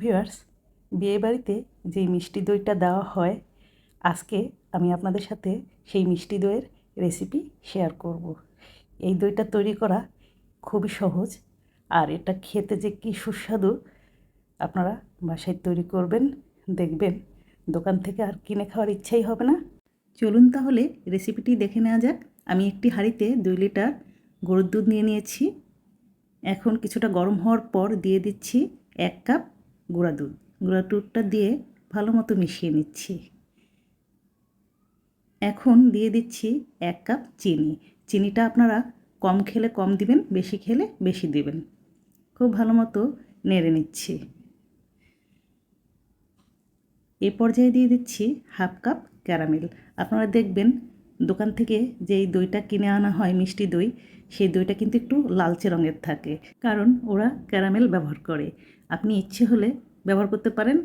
Viewers বিয়েবাড়িতে যেই মিষ্টি দইটা দেওয়া হয়, আজকে আমি আপনাদের সাথে সেই মিষ্টি দইয়ের রেসিপি শেয়ার করব। এই দইটা তৈরি করা খুবই সহজ, আর এটা খেতে যে কী সুস্বাদু, আপনারা বাসায় তৈরি করবেন, দেখবেন। দোকান থেকে আর কিনে খাওয়ার ইচ্ছাই হবে না। চলুন তাহলে রেসিপিটি দেখে নেওয়া যাক। আমি একটি হাঁড়িতে দুই লিটার গরুর দুধ নিয়ে নিয়েছি। এখন কিছুটা গরম হওয়ার পর দিয়ে দিচ্ছি এক কাপ গুঁড়া দুধ। গুঁড়া দুধটা দিয়ে ভালো মতো মিশিয়ে নিচ্ছি। এখন দিয়ে দিচ্ছি এক কাপ চিনি। চিনিটা আপনারা কম খেলে কম দিবেন, বেশি খেলে বেশি দিবেন। খুব ভালো মতো নেড়ে নিচ্ছি। এ পর্যায়ে দিয়ে দিচ্ছি হাফ কাপ ক্যারামেল। আপনারা দেখবেন দোকান থেকে যেই দইটা কিনে আনা হয়, মিষ্টি দই, সেই দইটা কিন্তু একটু লালচে রঙের থাকে। কারণ ওরা ক্যারামেল ব্যবহার করে। আপনি ইচ্ছে হলে ব্যবহার করতে পারেন,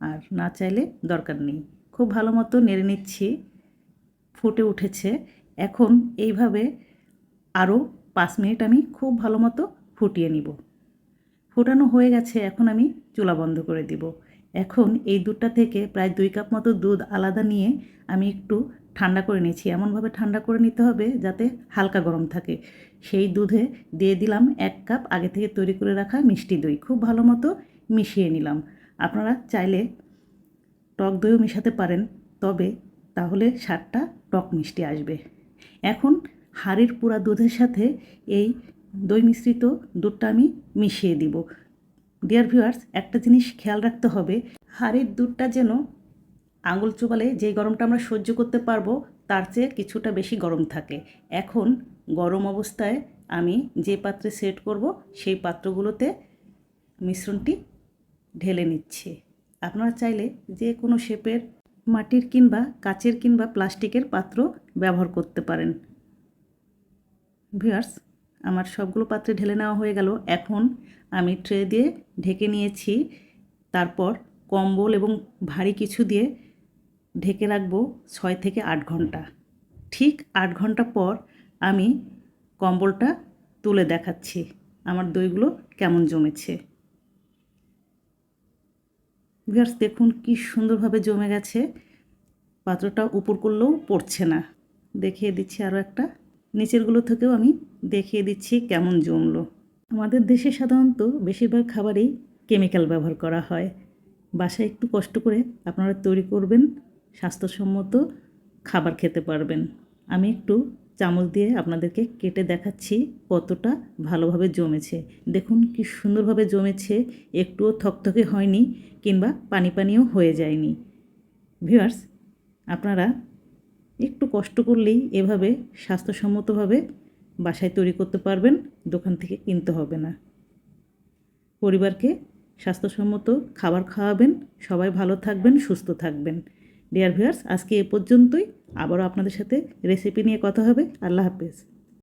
আর না চাইলে দরকার নেই। খুব ভালো মতো নেড়ে নিচ্ছি, ফুটে উঠেছে। এখন এইভাবে আরও পাঁচ মিনিট আমি খুব ভালো মতো ফুটিয়ে নিব। ফোটানো হয়ে গেছে, এখন আমি চুলা বন্ধ করে দিব। এখন এই দুধটা থেকে প্রায় দুই কাপ মতো দুধ আলাদা নিয়ে আমি একটু ঠান্ডা করে নিয়েছি। এমনভাবে ঠান্ডা করে নিতে হবে যাতে হালকা গরম থাকে। সেই দুধে দিয়ে দিলাম এক কাপ আগে থেকে তৈরি করে রাখা মিষ্টি দই। খুব ভালো মতো মিশিয়ে নিলাম। আপনারা চাইলে টক দইও মেশাতে পারেন, তবে তাহলে স্বাদটা টক মিষ্টি আসবে। এখন হাড়ির পুরা দুধের সাথে এই দই মিশ্রিত দুধটা আমি মিশিয়ে দিব। ডিয়ার ভিউয়ার্স একটা জিনিস খেয়াল রাখতে হবে, হাড়ির দুধটা যেন আঙুল চুবালে যেই গরমটা আমরা সহ্য করতে পারব, তার চেয়ে কিছুটা বেশি গরম থাকে। এখন গরম অবস্থায় আমি যে পাত্রে সেট করব, সেই পাত্রগুলোতে মিশ্রণটি ঢেলে নিচ্ছি। আপনারা চাইলে যে কোনো শেপের মাটির কিংবা কাচের কিংবা প্লাস্টিকের পাত্র ব্যবহার করতে পারেন। ভিউয়ার্স, আমার সবগুলো পাত্রে ঢেলে নেওয়া হয়ে গেল। এখন আমি ট্রে দিয়ে ঢেকে নিয়েছি। তারপর কম্বল এবং ভারী কিছু দিয়ে ঢেকে রাখব ছয় থেকে আট ঘণ্টা। ঠিক আট ঘণ্টা পর আমি কম্বলটা তুলে দেখাচ্ছি, আমার দইগুলো কেমন জমেছে। ভিউয়ার্স, দেখুন কি সুন্দরভাবে জমে গেছে। পাত্রটা উপর করলেও পড়ছে না। দেখিয়ে দিচ্ছি আরও একটা। নিচেরগুলো থেকেও আমি দেখিয়ে দিচ্ছি কেমন জমলো। আমাদের দেশে সাধারণত বেশিরভাগ খাবারেই কেমিক্যাল ব্যবহার করা হয়। বাসায় একটু কষ্ট করে আপনারা তৈরি করবেন স্বাস্থ্যসম্মত খাবার খেতে পারবেন। আমি একটু চামচ দিয়ে আপনাদেরকে কেটে দেখাচ্ছি কতটা ভালোভাবে জমেছে। দেখুন কি সুন্দরভাবে জমেছে, একটুও থকথকে হয়নি কিংবা পানি পানিও হয়ে যায়নি। ভিউয়ার্স, আপনারা একটু কষ্ট করলেই এভাবে স্বাস্থ্যসম্মতভাবে বাসায় তৈরি করতে পারবেন, দোকান থেকে কিনতে হবে না। পরিবারকে স্বাস্থ্যসম্মত খাবার খাওয়াবেন, সবাই ভালো থাকবেন, সুস্থ থাকবেন। ডিয়ার ভিউয়ার্স আজকে এ পর্যন্তই। আবারও আপনাদের সাথে রেসিপি নিয়ে কথা হবে। আল্লাহ হাফেজ।